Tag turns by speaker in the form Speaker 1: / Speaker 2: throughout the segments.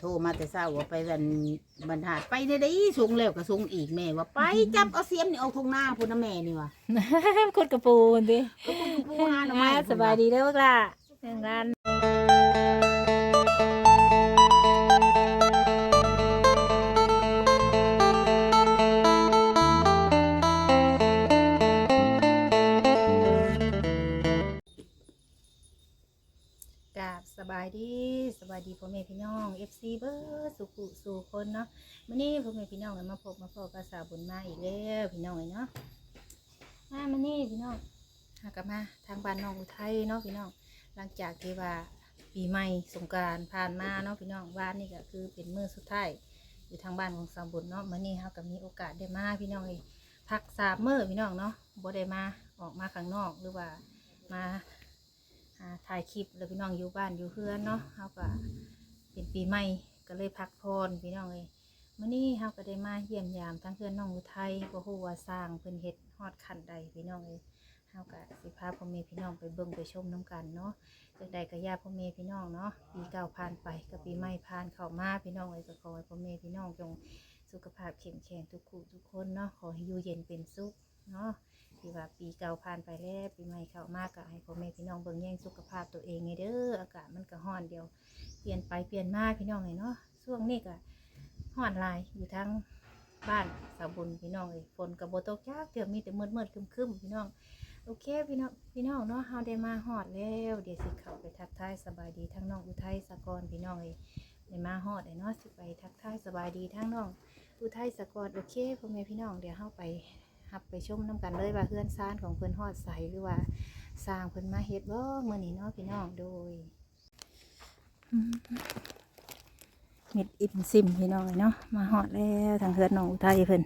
Speaker 1: โทรมาแต่เช้าว่าไปวันบรรทัดไปได้ได้ส่งแล้วก็ส่งอีกแม่ว่าไปจับเอาเสียมนี่เอาทงหน้าพุ่นนะแม่นี่ว่ะ
Speaker 2: คนกระปูนดิ
Speaker 1: ก็ปูปูหาหน่อไม้
Speaker 2: สบายดีเด้อพวกล่ะเรื่องร้านายดีพ่อแม่พี่น้อง FC เบอร์สุขุสู่คนเนาะมื้อนี้พ่อแม่พี่น้องกันมาพบมาพบกับสาวบุญมาอีกแล้วพี่น้องเอ้ยเนาะมามื้อนี้พี่น้องหากลับมาทางบ้านน้องอุทัยเนาะพี่น้องหลังจากที่ว่าปีใหม่สงกรานต์ผ่านมาเนาะพี่น้องบ้านนี่ก็คือเป็นมื้อสุดท้ายอยู่ทางบ้านของสาวบุญเนาะมื้อนี้เฮาก็มีโอกาสได้มาพี่น้องเอ้ยพักสามมื้อพี่น้องเนาะบ่ได้มาออกมาข้างนอกหรือว่ามา อ่าถ่ายคลิปแล้วพี่น้องอยู่บ้านอยู่เพื่อนเนาะเฮาก็เป็นปีใหม่ก็เลยพักผ่อนพี่น้องเอ้ยมื้อนี้เฮาก็ได้มาเยี่ยมยามทั้งเพื่อนน้องอุทัยบ่ฮู้ว่าสร้างเพิ่นเฮ็ดฮอดขั้นใดพี่น้องเอ้ยเฮาก็สิพาพ่อแม่พี่น้องไปเบิ่งไปชมนํกันเนาะจังใดก็ญาติพ่อแม่พี่น้องเนาะปีเก่าผ่านไปก็ปีใหม่ผ่านเข้ามาพี่น้องเอ้ยก็ขอให้พ่อแม่พี่น้องจงสุขภาพเข้มแข็งทุกคู่ทุกคนเนาะขอให้อยู่เย็นเป็นสุขเนาะ ที่ว่าปีเก่าผ่านไปแล้วปีใหม่เข้ามากก็ให้พ่อแม่พี่น้องเบิ่งแย่งสุขภาพตัวเองไงเด้ออากาศมันก็ร้อนเดียว เปลี่ยนไปเปลี่ยนมาพี่น้องเลยเนาะช่วงนี้ก็ร้อนหลายอยู่ทั้งบ้านสาวบุญพี่น้องเลยฝนกับโบตกยากเดี๋ยวมีแต่มืดมืดๆครึมพี่น้องโอเคพี่น้องพี่น้องเนาะเฮาได้มาฮอดแล้วเดี๋ยวสิเข้าไปทักทายสบายดีทั้งน้องอุทัยสกรพี่น้องเลยได้มาฮอดเลยเนาะสิไปทักทายสบายดีทั้งน้องอุทัยสกรโอเคพ่อแม่พี่น้องเดี๋ยวเฮาไป หับไปชมน้ำกันเลยว่าเพื่อนซ่านของเพื่อนฮอดใสหรือว่าสร้างเพื่อนมาเฮ็ดบ่เมื่อนี้เนาะพี่น้องโดยเม็ดอิมซิมพี่น้องเนาะมาฮอดแล้วทางเพื่อนน้องอุทัยเพิ่น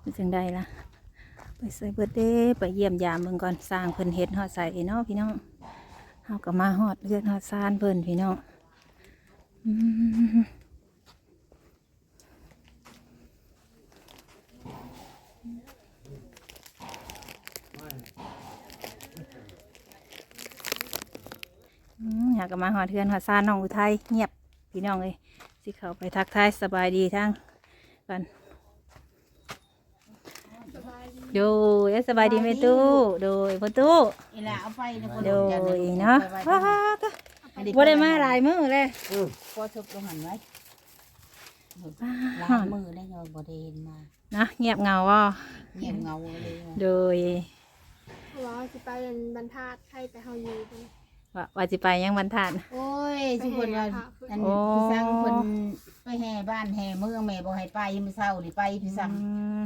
Speaker 2: เป็นจังใดล่ะไปใส่เบิดเด้ไปเยี่ยมยามเบิ่งก่อนสร้างเพิ่อนเฮ็ดฮอดใสเนาะพี่น้องเฮาก็มาฮอดเพื่อนฮอดซ่านเพิ่อนพี่น้องอืม อืมอยากกมาหอดเทือนหอดซานน้องอุทัยเงียบพี่น้องเลยสิเขาไปทักทายสบายดีทั้งกันโดยเอ้ยสบายดีไหมตู้โดยพ่อตู้
Speaker 1: อีหละเอาไฟนะคน
Speaker 2: โด
Speaker 1: จะ
Speaker 2: ยเนาะ
Speaker 1: ไป
Speaker 2: ว้า
Speaker 1: ไว้
Speaker 2: วตะบ่ได้มาหลายมื้อเลย
Speaker 1: เออพอทุบลงหันไว้ล้า
Speaker 2: ฮ้องน
Speaker 1: มือได้เงาบ่ได้เห็นมา
Speaker 2: นะเงียบเหงาว่ะ
Speaker 1: เงียบเงาเลยว่ะ
Speaker 2: โดย
Speaker 3: เพราะว่าสิไปเป็นบรรทัดใครแต่เฮาอยู่เพิ่น
Speaker 2: ว่าว่าสิไปยังบรรทัด
Speaker 1: โอ้ยทุกคนว่าอัน
Speaker 2: โอ้
Speaker 1: พี่สังคนไปแห่บ้านแห่เมืองแม่บ่ให้ไปมื้อเช้านี่ไปพี่สัง
Speaker 2: อืม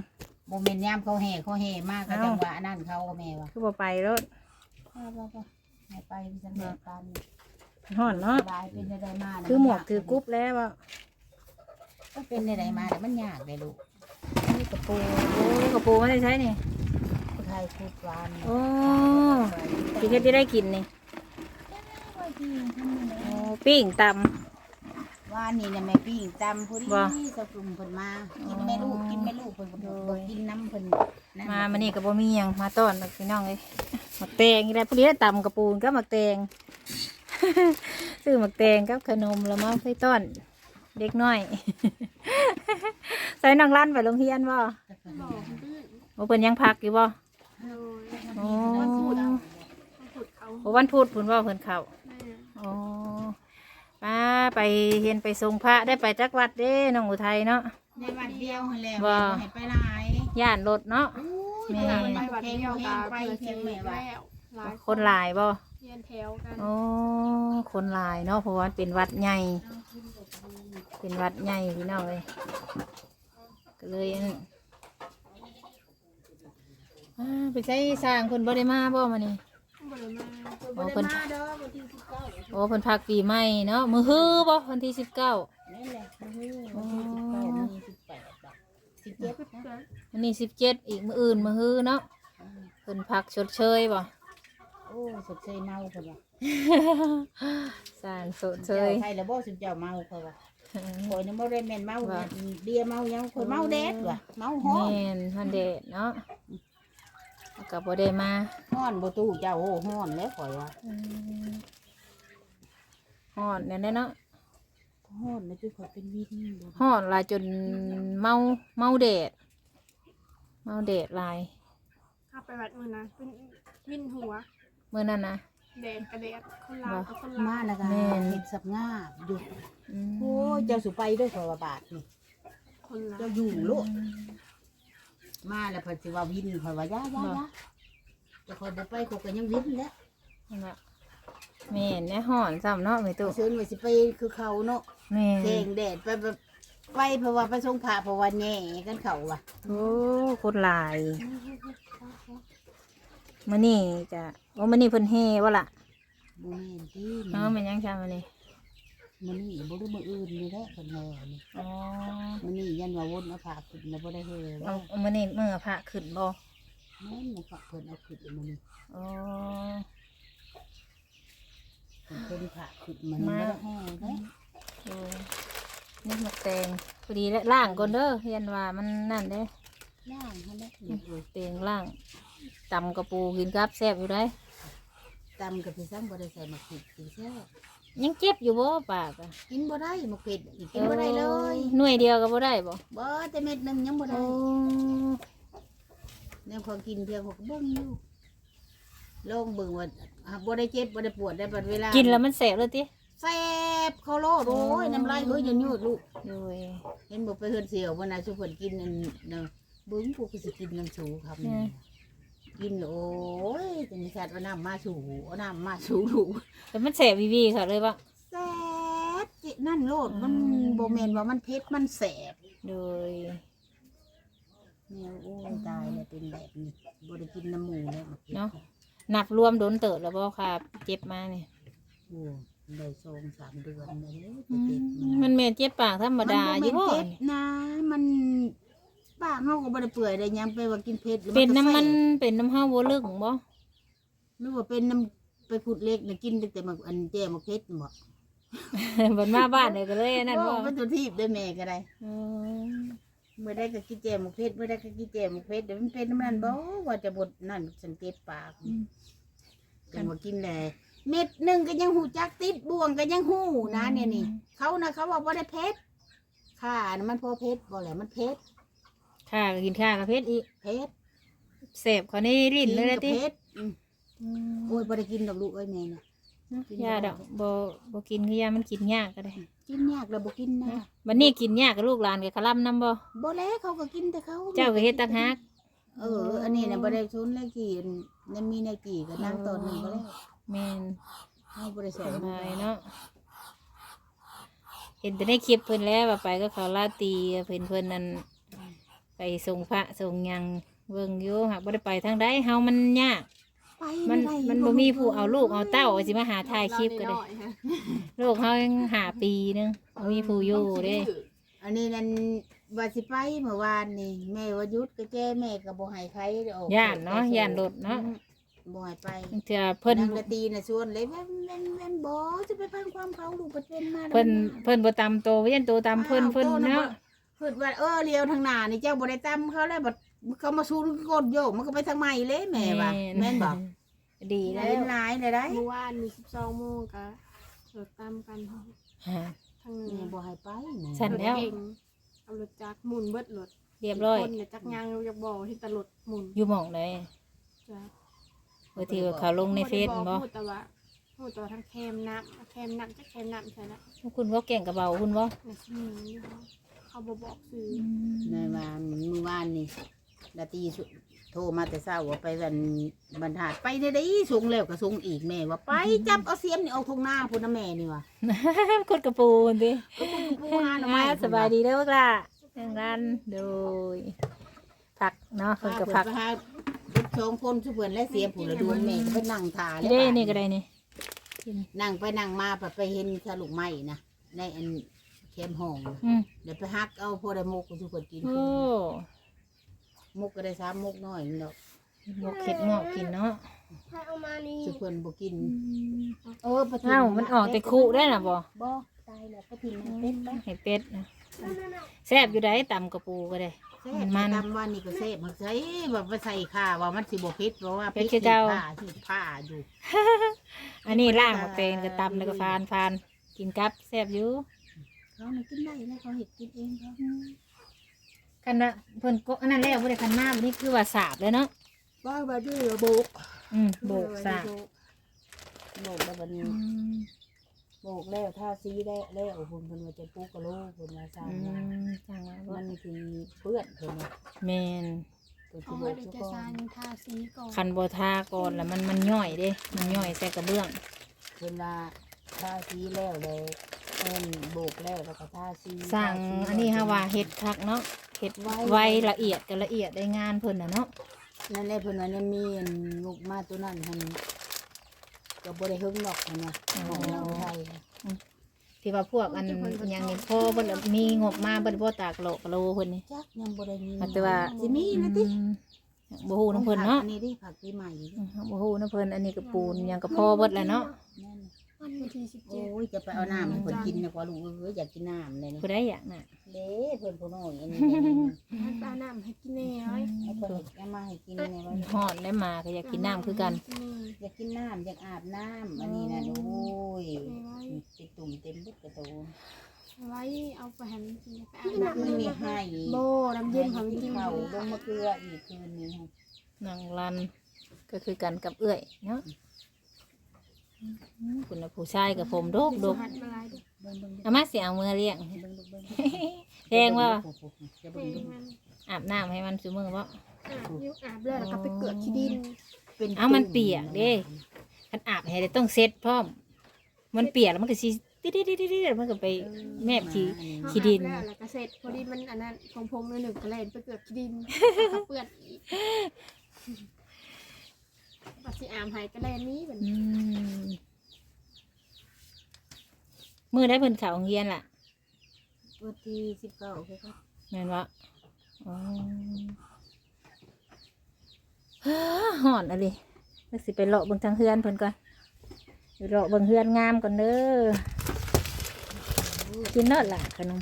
Speaker 1: บ่แม่นยามเขาแห่เขาแห่มากก็
Speaker 2: เอ้า
Speaker 1: จังหวะนั่นเขาแม่ว่า
Speaker 2: คือบ่ไปรถ
Speaker 1: ไปๆๆให้ไปพี่สังแม่ตามนี่
Speaker 2: ฮ้อนเนาะ
Speaker 1: สบายเป็นได้มาน่ะ
Speaker 2: คือหมวกถือกุ๊บแล้วว่า
Speaker 1: ก็เป็นได้มาแต่มันยากเลยลูก
Speaker 2: นี่กระปูโอ้กระปูไม่ได้ใช้นี่
Speaker 1: ผู้ไทยพูดหวาน
Speaker 2: โอ้พี่เพชรที่ได้กินนี่ โอ้ปิ้งต
Speaker 1: หวานนี่เนี่ยแม่ปิ้งตำผู้ดี
Speaker 2: บ่
Speaker 1: สกลุ่มเพิ่นมา กินแม่ลูกกินแม่ลูกเพิ่นก็บอกบ่กินน้ำเพิ่นนั่นำ
Speaker 2: มามานี่กับบ่มีหยังมาต้อนพี่น้องเลยหมักแตงนี่แหละพวกนี้ตำกระปูนก็หมักแตง ซื้อหมักแตงกับขนมแล้วมาไปต้อน เด็กน้อย ใส่น้องลั่นไปโรงเรียนบ่
Speaker 3: บอกดื้อ
Speaker 2: โอ้เพิ่นยังพักอยู่บ่
Speaker 3: โดย
Speaker 2: โอ้
Speaker 3: วันพุธเอาวันพุธเขา
Speaker 2: โอ้วันพุธเพิ่นว่าเพิ่นเข้า
Speaker 3: แม่
Speaker 2: โอ้ป้าไปเห็นไปทรงพระได้ไปจักวัดเด้น้องอุทัยเนาะ
Speaker 1: ในวันเดียวหั่นแหละ
Speaker 2: บ่
Speaker 1: แม่บ่ ให้ไปหลาย
Speaker 2: ย่านรถเนาะ
Speaker 1: โอ้ย
Speaker 2: แม่
Speaker 1: ไป
Speaker 3: ไป
Speaker 1: วั
Speaker 3: วั
Speaker 1: ด
Speaker 3: ด
Speaker 1: เดี
Speaker 3: เดี
Speaker 1: ย
Speaker 3: ยวว
Speaker 1: แห้
Speaker 3: ตาง
Speaker 1: ไป
Speaker 3: เพื่อ
Speaker 1: เพี
Speaker 3: เชี
Speaker 1: ย
Speaker 3: ย
Speaker 1: ง
Speaker 3: ง
Speaker 1: แม่
Speaker 3: แม่
Speaker 1: ว่า
Speaker 3: แล้วหลาย
Speaker 2: คนหลายบ่
Speaker 3: เรียนแถวกัน
Speaker 2: โอ้คนหลายเนาะเพราะว่าเป็นวัดใหญ่ เป็นวัดใหญ่พี่น้องเลยก็เลยอันอ่าไปใช้สร้างคนบ่ได้มาบ่มานี่
Speaker 3: บ่ได้มา
Speaker 2: อ๋อ
Speaker 3: บ่
Speaker 2: เพิ่น
Speaker 3: ได้มาเด้อวันที่สิบเก้า
Speaker 2: โอ้เพิ่นพักปีใหม่เนาะมือฮื้อบ่วันที่สิบเก้า
Speaker 1: นี่แหละมื้อวันที่สิบเก้ามีสิบแปดบาทสิบเจ็ดนะ
Speaker 2: วันนี้สิบเจ็ดอีกมืออื่นมือฮื้อเนาะเพิ่นพักชดเชยบ่
Speaker 1: โอ้สดเชยเมาเพิ่นว่า
Speaker 2: สร้างชดเช
Speaker 1: เจ้ายใครแล้วบ่สุดเจ้าเมาเพิ่นว่าข่อยนี่บ่ได้แม่นเมา
Speaker 2: ว่า
Speaker 1: เบียร์เมาหยังข่อยเมาแดดว่ะเมาฮ้อน
Speaker 2: แม่นฮันเดดเนาะแล้วก็บ่ได้มา
Speaker 1: ฮ้อนบ่ตู้เจ้าโอ้ฮ้อนแล้วข่อยว่า
Speaker 2: อืม ฮอดแน่ๆเนาะ
Speaker 1: ฮฮ้อนนะจุขอเป็นวินบ่
Speaker 2: ฮ้อนหลายจนเมาเมาแดด เมาแดดหลาย
Speaker 3: เข้าไปวัดมือนะเป็นวินหัว
Speaker 2: เมื่อนั้นนะ
Speaker 3: แดดกระแดดคนลาวกับคน
Speaker 1: มา
Speaker 3: ลาว
Speaker 1: แล้วก็
Speaker 2: แม่น
Speaker 1: เห็ดสับงาบอยู่
Speaker 2: อืม
Speaker 1: โอ้ยเจ้าสุไปด้วยขอบาทนี่
Speaker 3: คนลาว
Speaker 1: เจ้าอยู่โลูกมาแล้วเพอสิว่าวินเพอว่าย่าย่าย่าจะคอยบ่ไปเขาก็ยังวินแหล้ว
Speaker 2: นั่นล่ะ แม่นแน่ฮ้อนซ้ำเนาะแม่ตู้
Speaker 1: เชิญไว้สิไปคือเขาเนาะ
Speaker 2: แม่
Speaker 1: แดงแดดไปแบบไปเพราะว่าไปส่งผ้าเพราะว่าแง่กันเขาว่ะ
Speaker 2: โอ้คนหลายมื้อนี้จะว่ามื้อนี้เพิ่นเฮว่าล่ะ
Speaker 1: บ่แม่นที่
Speaker 2: เนาะแม่นยังช้ามื้อนี้
Speaker 1: มันนี่บ่รู้มื้ออื่นนี่แหละเพิ่นแห่นี่
Speaker 2: อ๋อ
Speaker 1: มันนี่ยันว่าวนเอาผ้าขึ้นแล้วบ่ได้เฮ็ดแล้
Speaker 2: เอา
Speaker 1: ว
Speaker 2: เอามื้อนี้มื้อพระขึ้นบ่
Speaker 1: แม่นมันก็เพิ่นเอาขึ้นมันนี่
Speaker 2: อ๋อ
Speaker 1: เพิ่น ผ้าขึ้นมันนี่บ่ได้แห่เด้
Speaker 2: โอ้นี่หมกแตงพอดีแล้วล่างก่อนเด้อเรียนว่ามันนั่นเด้
Speaker 1: ย่างหั่นแหละนี่โอ้ย
Speaker 2: เตงล่างตำกระปูกินกับแซ่บอยู่ได้
Speaker 1: ตำกับพี่ซังบ่ได้ใส่มะขิดกินแซ่บ
Speaker 2: ยังเจ็บอยู่บ่ปากอะ
Speaker 1: กินบ่ได้มะเผ็ดนี่กินบ่ได้เลย
Speaker 2: หน่วยเดียวก็บ่ได้บ่
Speaker 1: บ่แต่เม็ดหนึงยังบ่ได้
Speaker 2: โอ้
Speaker 1: แนวพอกินเพียงเขาก็เบิ่งอยู่ ลองเบิ่งว่าอะบ่ได้เจ็บบ่ได้ปวดได้บัดเวลา
Speaker 2: กิ
Speaker 1: กิ
Speaker 2: นแล้วมันแสบเลยติ
Speaker 1: แซ่บเขาโลดโอ้ยน้ำลายเฮ้ยยืดๆลูก
Speaker 2: โดย
Speaker 1: เห็นบอกไปเฮือนเสียววันน่ะสุเพิ่นกินอันเนาะเบิ้งพวกก็สิกินน้ำสูครับนี่กินแล้วโอ้ยจะมีสัตว์เอาน้ำมาสูเอาน้ำมาสูลูก
Speaker 2: แต่มันแสบวีวีค่ะเลยปะ
Speaker 1: แซ่บจินั่นโลดมัน
Speaker 2: อืม
Speaker 1: โบแมนว่ามันเผ็ดมันแสบ
Speaker 2: โดย
Speaker 1: เนี่ยโอ้ยตายแล้วเป็นแบบนี้บ่ได้กินน้ำหมูแล้วมั
Speaker 2: เนาะ นับรวมโดนเติบแล้วบ่ค่ะ เจ็บมาเนี่ย
Speaker 1: โอ้ได้สองสามเดือนแล้วเด้อ
Speaker 2: อื
Speaker 1: เจ็บ
Speaker 2: มมันแม่นเจ็บปากธรรมดาอยู่
Speaker 1: บ่
Speaker 2: บ่
Speaker 1: แม่นเจ็บนะมันป้าเฮาก็บ่ได้เปื่อยได้หยังไปว่ากินเผ็ดแล้ว
Speaker 2: เป็น
Speaker 1: ก็
Speaker 2: น้ำมัน
Speaker 1: แสบ
Speaker 2: เป็นน้ำเฮาบ่ลึกบ่
Speaker 1: หรือว่าเป็นน้ำไปขุดเล็กนะกินตั้งแต่มาอันแจ่มะเพ็ดบ่
Speaker 2: บัดมาบ้านเลยก็เลยอันนั่นบ่
Speaker 1: โอ้เป็นตัวทีบได้แม่ก็ได้
Speaker 2: อืม
Speaker 1: เมื่อได้ก็กินแจ่มะเพ็ดเมื่อได้ก็กินแจ่มะเพ็ดเดี๋ยวมันเป็นน้ำมันบ่ว่าจะบดนั่นสังเกตปากกันว่ากินแหละเม็ดหนึ่งก็ยังหูจักติดบ่วงก็ยังหูนะเนี่ยนี่เขานะเขาว่าบ่ได้เพ็ดค่านะมันพอเพ็ดบ่แหละมันเพ็ด
Speaker 2: ข้าก็กินข้าวกับเพชรอีก
Speaker 1: เพ็ด
Speaker 2: แสบเขานี่ลิ้นเลยนะ
Speaker 1: กิ
Speaker 2: ติ
Speaker 1: กับเพ็ดอืมโอ้ยบ่ได้กินดอกลูกเอ้ยแม่น่ะกินบ่ได้
Speaker 2: ยาดอกบ่บ่กินคือยามันกินยากก็ได้
Speaker 1: กินยากแล้วบ่กินนะ
Speaker 2: บัดนี้กินยากกับลูกหลานกับคลำนำบ่
Speaker 1: บ่แล้วเขาก็กินแต่เขา
Speaker 2: เจ้าก็เฮ็ดตักฮัก
Speaker 1: เออ อันนี้นะบ่ได้ชุนเลยกี่นั่นมีนากี่ก็นั่งตอนหนึ่งก็แล้ว
Speaker 2: แม่น
Speaker 1: เอาบ่ได้ส
Speaker 2: ส
Speaker 1: อน
Speaker 2: บายเนาะเห็นแต่ในคลิปเพิ่นแล้วว่าไปก็เขาลาตรีเพิ่นเพิ่นนั่นไปส่งพระส่งหยังเบิ่งอยู่หากบ่ได้ไปทางใดเฮามันยาก
Speaker 1: ไป
Speaker 2: มัน
Speaker 1: ไได้
Speaker 2: มันบ่มีผู้เอาลูกเอาเต้าสิมาหาถ่ายคลิปก็ได้
Speaker 3: เราน้อยๆฮะ
Speaker 2: ลูกเฮายังหาปีหนึงบ่มีผู้อยู่เด้
Speaker 1: อันนี้นั่นว่าสิไปเมื่อวานนี่แม่ว่าหยุดก็แจ้แม่ก็บ่ให้ใครออก
Speaker 2: ย่านเนาะย่านรถเนาะ
Speaker 1: บ่ให้ไป
Speaker 2: เถื่อเพิ่น
Speaker 1: นางละตีน่ะชวนเลยแม่นแม่นแม่นบ่จะไปพังความเขาลูกเพิ่นมา
Speaker 2: เพิ่นเพิ่นบ่ตามโตเวียนโตตามเพิ่นเพิ่นเนาะ
Speaker 1: คิดว่าเออเลี้ยวทางหน้านี่เจ้าบ่ได้ตามเขาแล้วบั ดเขามาสู้กดโยกมันก็ไปทางใหม่เลยแม่ว่าแม่นบ่
Speaker 2: ดี
Speaker 1: แล้
Speaker 2: แล้วว
Speaker 1: หลายเลยได้
Speaker 3: เมื่อวานมีสิบสองโมงก็รถตามกัน
Speaker 2: ฮะ
Speaker 3: ทางเหนื
Speaker 1: แม่
Speaker 3: อ
Speaker 1: บ่ให้ไปแม่
Speaker 2: สั่นแล้ว
Speaker 3: รถเก่งเอารถจักรหมุนเบิดรถ
Speaker 2: เรียบร้อย
Speaker 3: คนเนี่ยจักรยางอยากบอกที่ตลดหมุน
Speaker 2: อยู่หม่องใด
Speaker 3: จ้ะ
Speaker 2: บางทีว่าเขาลงในเฟซ
Speaker 3: บ่
Speaker 2: บ่
Speaker 3: ได้พูดแต่ว่าพูดแต่ว่าทั้งแคมน้ำแคมน้ำจักแคมน้ำใช่ละ
Speaker 2: คุณว่าแก่งกระเบาคุณว่า
Speaker 3: ในสมีอยู่เขาเขาบ่บอกซื้อ
Speaker 1: ในว่ามื้อวานนี่ ดาตีสุโทรมาแต่เช้าว่าไปวันบรรทัดไปได้ได้ส่งแล้วก็ส่งอีกแม่ว่าไปจับเอาเสียมนี่เอาทงหน้าพุ่นนะแม่นี่ว่ะ
Speaker 2: คนกระปูนดิ
Speaker 1: ก็คุณผู้หาหน่อไม้
Speaker 2: สบายดีเด้อพวกล่ะอย่างนั้นโดยผักเนาะคนกับผัก
Speaker 1: ไปหาสองคนสุเพิ่นและเสียมผู้ละดวงแม่ก็ไปนั่งทาแล้ว
Speaker 2: เด้นี่ก็ได้นี่
Speaker 1: นั่งไปนั่งมาไปไปเห็นสลุกไม้นะในอันแคมห้องน่ะ
Speaker 2: อืม
Speaker 1: เดี๋ยวไปฮักเอาพอได้มกสุเพิ่นกิน
Speaker 2: โอ้
Speaker 1: มกก็ได้สามมกน้อยนี่ดอก
Speaker 2: หมกเข็ดหมอกกินเนาะ
Speaker 3: ให้เอามานี่
Speaker 1: สุเพิ่นบ่กิน เออปะทิ
Speaker 2: เอ้ามันออกแต่คุได้น่ะบ่
Speaker 1: บ่ตายแล้วปะทินมันเป็นไหม
Speaker 2: ให้เป็ดนะแซ่บอยู่ได้ตำกระปูก็ได้
Speaker 1: แซ่
Speaker 2: มัน
Speaker 1: บ
Speaker 2: มัน
Speaker 1: ตำว่านี่ก็แซ่บมันใส่แบบว่าใส่ข้าว่ามันสิบ่เผ็ดเพราะว่า
Speaker 2: เผ็ดคือเก่า
Speaker 1: ผ้าที่ผ้าอยู่
Speaker 2: อันนี้ล่างมาเป็นกระตำแล้วก็ฟานฟานกินกับแซ่บอยู่
Speaker 1: เขาน่ะกินได้แล้วเขาเห็ดกินเองเขา
Speaker 2: คันว่าเพิ่นก็อันนั้นแล้วบ่ได้คันมาบัดนี้คือว่าสาบเลยเนาะ
Speaker 3: ว่าบาดื้อโบก
Speaker 2: อืมโบกสาบ
Speaker 1: โบกแล้วบัดนี้
Speaker 2: อืม
Speaker 1: โบกแล้วท่าซีได้แล้วเพิ่นเพิ่นว่าจะปลูกกะโหลเพิ่นว่าสร้าง
Speaker 2: อื
Speaker 1: ว่าม
Speaker 2: จังว่าบ่
Speaker 1: มันคือเปื้อนเพิ่นว่า
Speaker 2: แม่น
Speaker 1: ตัว
Speaker 3: เขา
Speaker 1: ที่โบ
Speaker 3: ให้
Speaker 1: ก
Speaker 3: เด็ก
Speaker 1: ทุก
Speaker 3: จะ
Speaker 1: ค
Speaker 3: ซาน
Speaker 1: น
Speaker 3: ทาสีก่อน
Speaker 2: คันบ่ทาก่อนแล้วมันมันย่อยเด้ มันย่อยใส่กระเบื้อง
Speaker 1: เพิ่นว่าท่าซีแล้วเลยเพิ่นโบกแล้วแล้วก็ท่าซี
Speaker 2: สร้าง
Speaker 1: ท่ซี
Speaker 2: อันนี้ฮะว่าเฮ็ดคักเนาะเฮ็ดไวละเอียดก็ละเอียดได้งานเพิ่นน่ะเนาะ
Speaker 1: นั่นแหละเพิ่นว่าเนี่ยมีอันลูกมาตัวนั้นหั่นก็บ่ได้เฮิงดอกหั่นน่ะของเราไทย
Speaker 2: ที่ว่าพวกอันอหยังนี่พอเพิ่นมีงบมาเพิ่นบ่ตากโลกะโลเพิ่นนี่
Speaker 1: จักยังบ่ได้มี
Speaker 2: แต่ว่า
Speaker 1: สิมีนะติ
Speaker 2: อืมบ่ฮู้นํเพิ่นเนาะ
Speaker 1: อันนี้ดิผักปีใหม่ดิ
Speaker 2: อืมบ่ฮู้นํเพิ่นอันนี้ก็ปูนหยังก็พอเบิดแหล้วเนาะ
Speaker 1: นั่น
Speaker 3: วันที่สิบ
Speaker 1: โอ้
Speaker 3: เจ็ด
Speaker 1: ยจะไปเอาน้ำให้เพิ่นกินนะกว่าลูกเอ้ยอยากกินน้ำเลยนี่
Speaker 2: ผู้ใดอยากน่ะ
Speaker 1: เด้เพิ่นผู้น้อยอันนี้
Speaker 3: ให้ปลาน้ำให้กินแน่ไว้
Speaker 1: ให้เพิ่นเอามาให้กินเนี่ยว่า
Speaker 2: ฮอดได้มาก็อยากกินน้ำคือกัน
Speaker 1: อยากกินน้ำอยากอาบน้ำอันนี้นะโอ้ยติดตุ่มเต็มเบิดกระโต
Speaker 3: ไว้เอาไปหันกินไปอาบ
Speaker 1: น้ำ
Speaker 3: น้ำ
Speaker 1: นี่ให้
Speaker 3: โบน้ำเย็นของ
Speaker 1: กิ
Speaker 3: กิ
Speaker 1: น
Speaker 3: น
Speaker 1: ข้าวลงมะเกลืออีกคืนนี้ค่ะ
Speaker 2: นางรันก็คือกันกับเอื้อยเนาะอืม คุณน่ะผู้ชายกับผมโดกโดก
Speaker 3: หัดมาลายด้วย
Speaker 1: เบิ่งเบิ่ง
Speaker 2: เอามาเสียเอามือเลี้ยง
Speaker 1: เบิ่งเบิ่งเบิ่ง
Speaker 2: แพงว่า
Speaker 1: จะ
Speaker 3: เพ
Speaker 1: เบิ่ง
Speaker 3: ล
Speaker 1: เบิ่
Speaker 3: ง
Speaker 1: ง
Speaker 3: มัน
Speaker 2: อาบน้ำให้มันซุมือบ่
Speaker 3: อาบยิ้วอาบแล้วแล้วก็ไปเกิดที่ดิน
Speaker 1: เป็น
Speaker 2: เอามันเปียกเด้คันอาบให้ได้ต้องเซ็ตพร้อม มันเปียกแล้วมันก็สิติดๆๆๆมันก็ไป แมบขี้
Speaker 3: เขา
Speaker 2: ขี้ดิน
Speaker 3: อาบแล้วแล้วก็เสร็จพอดีมันอันนั้นพงพงๆเลยหนึ่งกระเลนไปเกิดที่ดินก็เปื้อนอีกปั สสิอามหายกระเลนนี้เหมือน
Speaker 2: อืมมือได้เพิ่นเข้าโรงเรียนล่ะ
Speaker 1: วันที่สิบเก้าคือครับ
Speaker 2: แม่นบ่อ๋อฮ่าฮ้อนอะดิแล้วสิไปเลาะเบิ่งทางเฮือนเพิ่นก่อนไปเลาะเบิ่งเฮือนงามก่อนเด้อกินเนอดล่ะขนม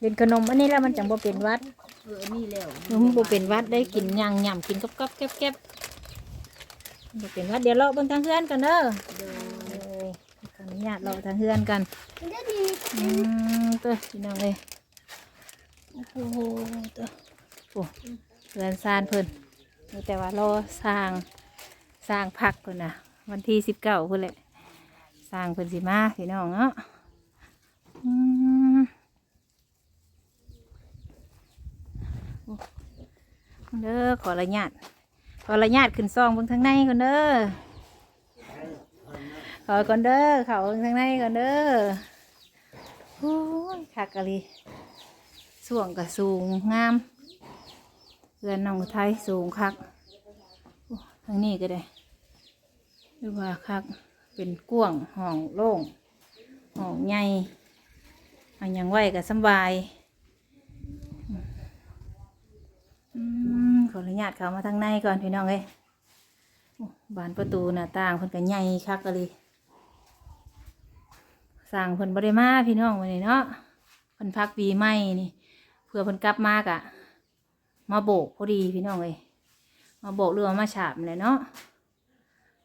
Speaker 2: เป็นขนมอันนี้แล้วมันจังบ่เป็นหวัด
Speaker 1: เออนี่แล้ว
Speaker 2: มันบ่เป็นหวัดได้กินย่างย่ำกินกับกับแก็บแก็บ บ่เป็นวัดเดี๋ยวเลาะเบิ่งทางเฮือนกันเด้อ
Speaker 1: เดิน
Speaker 2: อ้ยขออนุญาตเลาะทางเฮือนกัน
Speaker 3: มัน
Speaker 2: อืมตัวพี่น้องเลยโอ้โหตัวโอ้เรือนซานเพิ่นมีแต่ว่ารอสร้างสร้างพักก่อนนะวันที่สิบเก้าเพิ่นแหละสร้างเพิ่นสิมาพี่น้องเนาะอืมโอ้เด้อขออนุญาต ขออนุญาตขึ้นซองเบิ่งทางในก่อนเด้อขอก่อนเด้อเขาเบิ่งทางในก่อนเด้อโอ้ยคักอะลีส่วงก็สูงงามเรือนน้องอุทัยสูงคักทางนี้ก็ได้หรือว่าคักเป็นกว้งห้องโล่งห้องใหญ่อันยังไหวก็สบาย อืมขออนุญาตเข้ามาทางในก่อนพี่น้องเอ้ยบานประตูหน้าต่างเพิ่นก็ใหญ่คักอะลีสั่งเพิ่นบ่ได้มาพี่น้องวันนี้เนาะเพิ่นพักปีใหม่นี่เพื่อเพิ่นกลับมากะมาโบกพอดีพี่น้องเอ้ยมาโบกเรือมาฉาบเลยเนาะ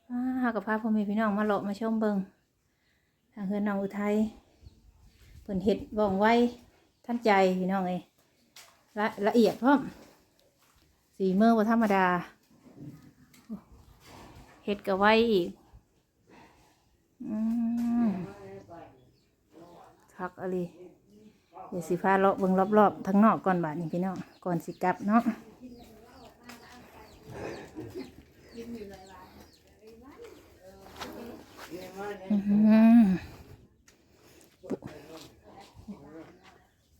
Speaker 2: อ่ากับพาพ่อแม่พี่น้องมาเลาะมาชมเบิงทางเฮือนน้องอุทัยเพิ่นเฮ็ดว่องไวท่านใจพี่น้องเอ้ยละละเอียดพร้อม สีเมือบ่าธรรมดาเฮ็ดก็ไว้อีกอคักอะไรเดี๋ยวสิพาเลาะเบิ่งรอบๆทั้งนอกก่อนบาดนี้พี่น้องก่อนสิกลับเนาะอืม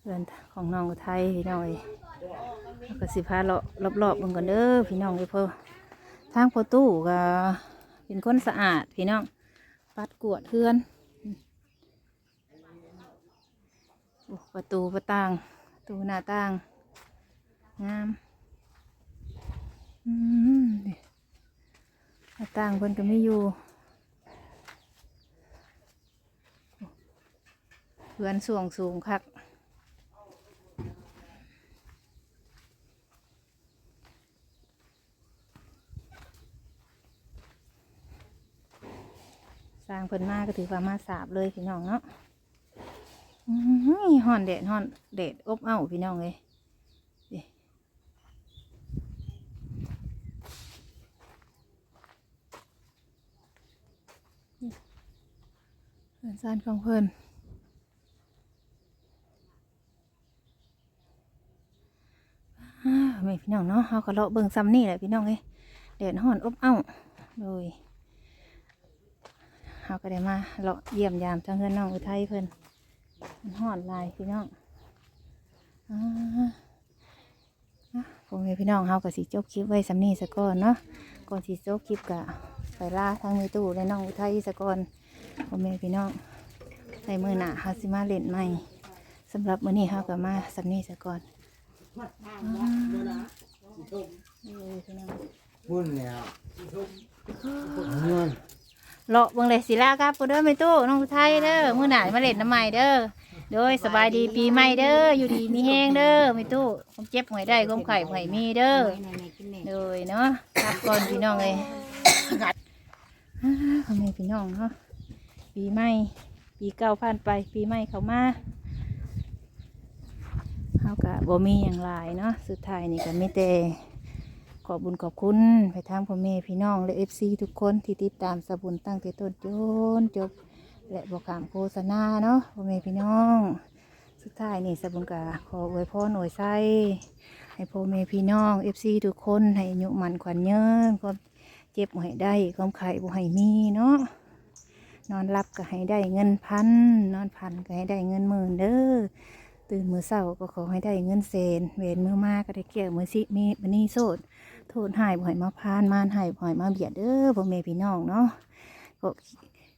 Speaker 2: เรือนของน้องอุทัยพี่น้องเอ้ย แล้วก็สิพาเลาะรอบๆเบิ่งก่อนเด้อพี่น้องเอ้ยเพ่อทางประตูก็เป็นคนสะอาดพี่น้องปัดกวดเพื่อนโอ้ประตูประต่างประตูหน้าต่างงามอืมหน้าต่างเพิ่นก็ไม่อยู่เพื่อนสูงสูงคักางเพิ่นมาก็ถือว่ามาสาบเลยพี่น้องเนาะอื้อหือฮ้อนแดดฮ้อนแดดอบเอ้าพี่น้องเลยดิเพื่อนซานของเพื่อนไม่พี่น้องเนาะเขาก็เลาะเบิ่งซ้ำนี่แหละพี่น้องเอ้ยแดดฮ้อนอบอ้าวโดย เขาก็ได้มาเลาะเยี่ยมยามทางเพื่อนน้องอุทัยเพิ่นมันหอดลายพี่น้องอ่าอะผมให้พี่น้องเฮากับสีจบคลิปไว้สำนีสะก่อนเนาะก่อนสีจบคลิปกะไปล่าทางในตู้และน้องอุทัยสะก่อนผมให้พี่น้องในมือหนาเฮาสิมาเล่นใหม่สำหรับมื้อนี้เฮาก็มาสำนีสะก่อนอ่านี่พี่น้อง
Speaker 4: มุ่นแล้วมุ่น
Speaker 2: เลาะเบิ่งเลยสิลาครับปูเด้อไม่ตู้น้องอุทัยเด้อมื้อหนามาเล่นน้ำใหม่เด้อโดยสบายดีปีใหม่เด้ออยู่ดีมีแห้งเด้อไม่ตู้ผมเจ็บหวยได้ก้มไข่หวยมีเด้อโดยเนาะครับก่อนพี่น้องเลยอ่าพ่อแม่พี่น้องเนาะปีใหม่ปีเก่าผ่านไปปีใหม่เข้ามาเฮากะบ่มีอย่างหลายเนาะสุดท้ายนี่ก็ไม่แต่ ขอบุญขอบคุณไปทางพ่อแม่พี่น้องและเอฟซีทุกคนที่ติดตามสบุญตั้งแต่ต้นจนจบและบอกขามโฆษณาเนาะพ่อแม่พี่น้อง สุดท้ายนี่สบุญกะขออวยพรอวยไส้ให้พ่อแม่พี่น้องเอฟซีทุกคนให้อายุมันขวัญเยินความเจ็บให้ได้ความไข่บ่ให้มีเนาะนอนรับก็ให้ได้เงินพัน นอนพันก็ให้ได้เงินหมื่นเด้อตื่นมือเศร้าก็ขอให้ได้เงินเซนเวนมือมาก็ได้เกี่ยวมือสิมีบันนี้โสด โทษหายบ่ให้มาพานมานหายบ่ให้มาเบียดเด้อพ่อแม่พี่น้องเนาะก็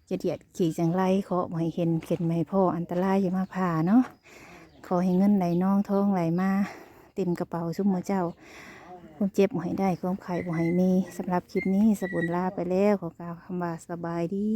Speaker 2: จะเดียดขี่จังไรขอบ่ให้เห็นเข็นไม่พ่ออันตรายอย่ามาผ่าเนาะขอให้เงินไหลน้องทองไหลมาเต็มกระเป๋าซุมมือเจ้าความเจ็บบ่ให้ได้ความไข่บ่ให้มีสำหรับคลิปนี้สบุญลาไปแล้วขอกล่าวคำว่าสบายดี